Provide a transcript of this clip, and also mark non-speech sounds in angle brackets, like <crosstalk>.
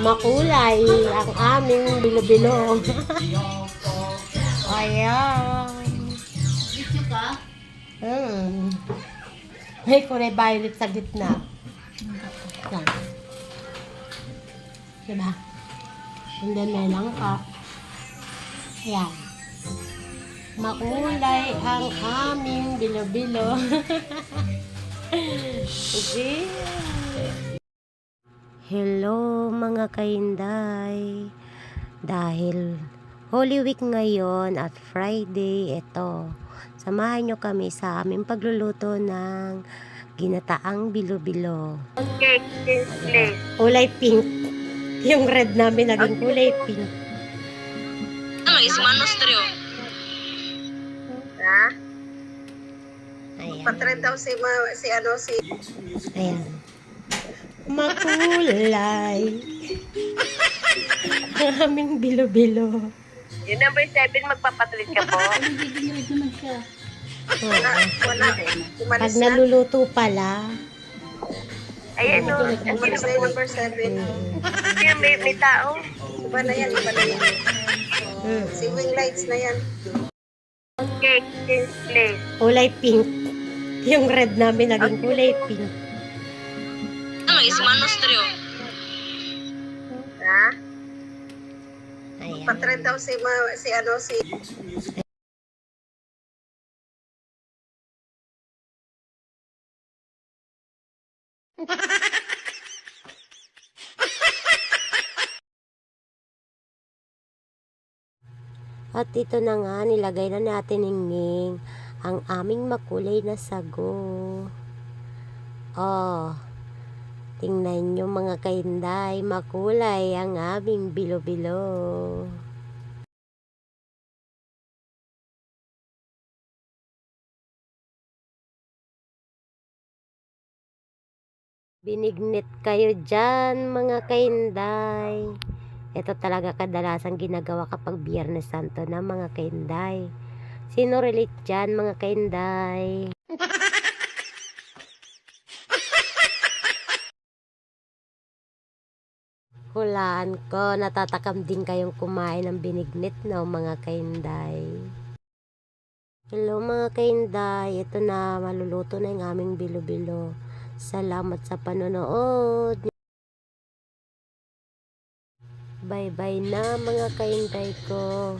Makulay ang aming bilo-bilo. <laughs> Ayan. Video ka? Hmm. May kulay violet sa gitna. Yan. Diba? And then may langka. Ayan. Makulay ang aming bilo-bilo. <laughs> okay. Hello mga kainday. Dahil Holy Week ngayon at Friday, ito. Samahan nyo kami sa aming pagluluto ng ginataang bilo-bilo. Cake display. Kulay pink. Yung red namin naging kulay pink. Ano, is Manos Trio. Ha? Ayan. Patrend daw si, ma, si ano si Ayan. Makulay. Ang aming bilo-bilo. Yung number 7 magpapatrit ka po. Oo. Wala, wala. Pag Umalis na. naluluto pala, Ayan o. Umalis na yung number 7. mm, Yung may, may tao. Iba na yan, iba na yan. mm, Si wing lights na yan. Cake display. kulay pink. Yung red namin naging kulay pink. Is Manos Trio. Ha? Ayan. Patrend daw si, ma, si ano si At ito na nga, nilagay na natin ning ang aming makulay na sago. Oh, tingnan nyo mga kainday, makulay ang aming bilo-bilo. Binignit kayo dyan mga kainday. Ito talaga kadalasang ginagawa kapag Biyernes Santo na mga kainday. Sino relate dyan mga kainday? <laughs> Hulaan ko, natatakam din kayong kumain ng binignit no mga kainday. Hello mga kainday, ito na maluluto na yung aming bilo-bilo. Salamat sa panonood. Bye-bye na mga kainday ko.